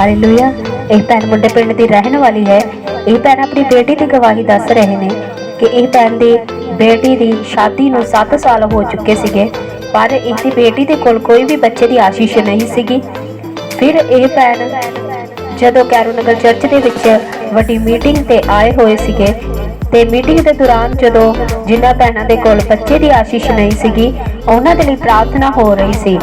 Hallelujah ਇਹ ਭੈਣ ਮੁੰਡੇ ਪਿੰਡ ਦੀ ਰਹਿਣ ਵਾਲੀ ਹੈ। ਇਹ ਭੈਣ ਆਪਣੀ ਬੇਟੀ ਦੀ ਗਵਾਹੀ ਦੱਸ ਰਹੇ ਨੇ ਕਿ ਇਹ ਭੈਣ ਦੀ ਬੇਟੀ ਦੀ ਸ਼ਾਦੀ ਨੂੰ 7 ਸਾਲ ਹੋ ਚੁੱਕੇ ਸੀਗੇ, ਪਰ ਇਹਦੀ ਬੇਟੀ ਦੇ ਕੋਲ ਕੋਈ ਵੀ ਬੱਚੇ ਦੀ ਆਸ਼ੀਸ਼ ਨਹੀਂ ਸੀਗੀ। ਫਿਰ ਇਹ ਭੈਣ ਜਦੋਂ ਕੈਰੋਨਗਰ ਚਰਚ ਦੇ ਵਿੱਚ ਵੱਡੀ ਮੀਟਿੰਗ ਤੇ ਆਏ ਹੋਏ ਸੀਗੇ, ਤੇ ਮੀਟਿੰਗ ਦੇ ਦੌਰਾਨ ਜਦੋਂ ਜਿਨ੍ਹਾਂ ਭੈਣਾਂ ਦੇ ਕੋਲ ਬੱਚੇ ਦੀ ਆਸ਼ੀਸ਼ ਨਹੀਂ ਸੀਗੀ, ਉਹਨਾਂ ਦੇ ਲਈ ਪ੍ਰਾਰਥਨਾ ਹੋ ਰਹੀ ਸੀ।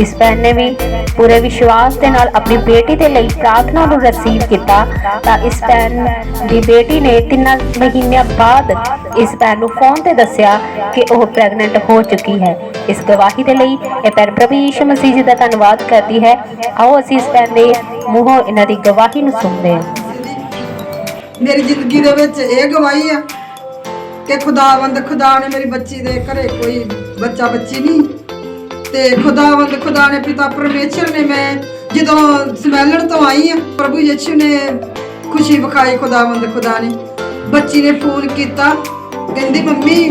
ਇਸ ਭੈਣ ਨੇ ਵੀ ਪੂਰੇ ਵਿਸ਼ਵਾਸ ਦੇ ਨਾਲ ਆਪਣੀ ਬੇਟੀ ਦੇ ਲਈ ਪ੍ਰਾਰਥਨਾ ਨੂੰ ਰਸੀਵ ਕੀਤਾ। ਤਾਂ ਇਸ ਭੈਣ ਦੀ ਬੇਟੀ ਨੇ ਤਿੰਨ ਮਹੀਨਿਆਂ ਬਾਅਦ ਇਸ ਭੈਣ ਨੂੰ ਫੋਨ ਤੇ ਦੱਸਿਆ ਕਿ ਉਹ ਪ੍ਰੈਗਨੈਂਟ ਹੋ ਚੁੱਕੀ ਹੈ। ਇਸ ਗਵਾਹੀ ਦੇ ਲਈ ਇਹ ਭੈਣ ਪ੍ਰਭੂ ਯੀਸ਼ੂ ਮਸੀਹ ਜੀ ਦਾ ਧੰਨਵਾਦ ਕਰਦੀ ਹੈ। ਆਓ ਅਸੀਂ ਇਸ ਭੈਣ ਦੇ ਮੂੰਹੋਂ ਇਹਨਾਂ ਦੀ ਗਵਾਹੀ ਨੂੰ ਸੁਣਦੇ ਹਾਂ। ਮੇਰੀ ਜ਼ਿੰਦਗੀ ਦੇ ਵਿੱਚ ਇਹ ਗਵਾਹੀ ਆ ਕਿ ਖੁਦਾਵੰਦ, ਖੁਦਾ ਨੇ ਮੇਰੀ ਬੱਚੀ ਦੇ ਘਰੇ ਕੋਈ ਬੱਚਾ ਬੱਚੀ ਨਹੀਂ। ਤੇ ਖੁਦਾਵੰਦ ਖੁਦਾ ਨੇ ਪਿਤਾ ਪਰਮੇਸ਼ਰ ਨੇ ਮੈਂ ਜਦੋਂ ਸਮੈਲਣ ਤੋਂ ਆਈ ਆ ਪ੍ਰਭੂ ਯਿਸੂ ਨੇ ਖੁਸ਼ੀ ਵਿਖਾਈ ਖੁਦਾਵੰਦ ਖੁਦਾ ਨੇ। ਬੱਚੀ ਨੇ ਫੋਨ ਕੀਤਾ, ਕਹਿੰਦੀ, ਮੰਮੀ,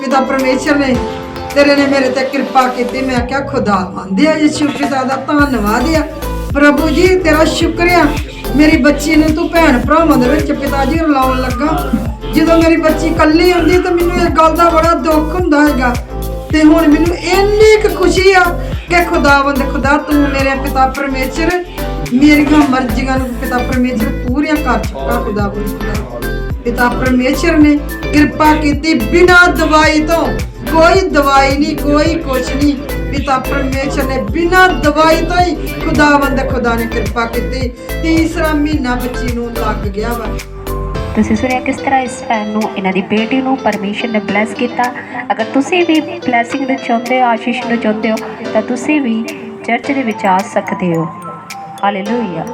ਪਿਤਾ ਪਰਮੇਸ਼ਰ ਨੇ ਤੇਰੇ ਨੇ ਮੇਰੇ ਤੇ ਕਿਰਪਾ ਕੀਤੀ। ਮੈਂ ਕਿਹਾ, ਖੁਦਾ ਮੰਨਦੇ ਆ ਯਿਸੂ, ਪਿਤਾ ਦਾ ਧੰਨਵਾਦ ਆ। ਪ੍ਰਭੂ ਜੀ, ਤੇਰਾ ਸ਼ੁਕਰੀਆ ਮੇਰੀ ਬੱਚੀ ਨੂੰ ਤੂੰ ਭੈਣ ਭਰਾਵਾਂ ਦੇ ਵਿੱਚ ਪਿਤਾ ਜੀ ਰਲਾਉਣ ਲੱਗਾ। ਜਦੋਂ ਮੇਰੀ ਬੱਚੀ ਇਕੱਲੀ ਹੁੰਦੀ ਤਾਂ ਮੈਨੂੰ ਇਸ ਗੱਲ ਦਾ ਬੜਾ ਦੁੱਖ ਹੁੰਦਾ ਹੈਗਾ। ਤੇ ਹੁਣ ਮੈਨੂੰ ਇਹ ਕੁ ਖੁਸ਼ੀ ਆ ਕਿ ਖੁਦਾਵੰਦ ਖੁਦਾ ਤੂੰ ਮੇਰੇ ਪਿਤਾ ਪਰਮੇਸ਼ਰ, ਮੇਰੀਆਂ ਮਰਜ਼ੀਆਂ ਨੂੰ ਪਿਤਾ ਪਰਮੇਸ਼ਰ ਪੂਰੀਆਂ ਕਰ ਚੁੱਕਾ ਖੁਦਾਵੰਦ ਪਿਤਾ ਪਰਮੇਸ਼ਰ ਨੇ ਕਿਰਪਾ ਕੀਤੀ ਬਿਨਾਂ ਦਵਾਈ ਤੋਂ। ਕੋਈ ਦਵਾਈ ਨਹੀਂ, ਕੋਈ ਕੁਛ ਨਹੀਂ। ਪਿਤਾ ਪਰਮੇਸ਼ਰ ਨੇ ਬਿਨਾਂ ਦਵਾਈ ਤੋਂ ਹੀ ਖੁਦਾਵੰਦ ਖੁਦਾ ਨੇ ਕਿਰਪਾ ਕੀਤੀ। ਤੀਸਰਾ ਮਹੀਨਾ ਬੱਚੀ ਨੂੰ ਲੱਗ ਗਿਆ ਵਾ। ਤੁਸੀਂ ਸੁਣਿਆ ਕਿਸ ਤਰ੍ਹਾਂ ਇਸ ਭੈਣ ਨੂੰ, ਇਹਨਾਂ ਦੀ ਬੇਟੀ ਨੂੰ ਪਰਮੇਸ਼ਰ ਨੇ ਬਲੈਸ ਕੀਤਾ? ਅਗਰ ਤੁਸੀਂ ਵੀ ਬਲੈਸਿੰਗ ਨੂੰ ਚਾਹੁੰਦੇ ਹੋ, ਆਸ਼ੀਸ਼ ਨੂੰ ਚਾਹੁੰਦੇ ਹੋ, ਤਾਂ ਤੁਸੀਂ ਵੀ ਚਰਚ ਦੇ ਵਿੱਚ ਆ ਸਕਦੇ ਹੋ। ਹਾਲੇਲੂਇਆ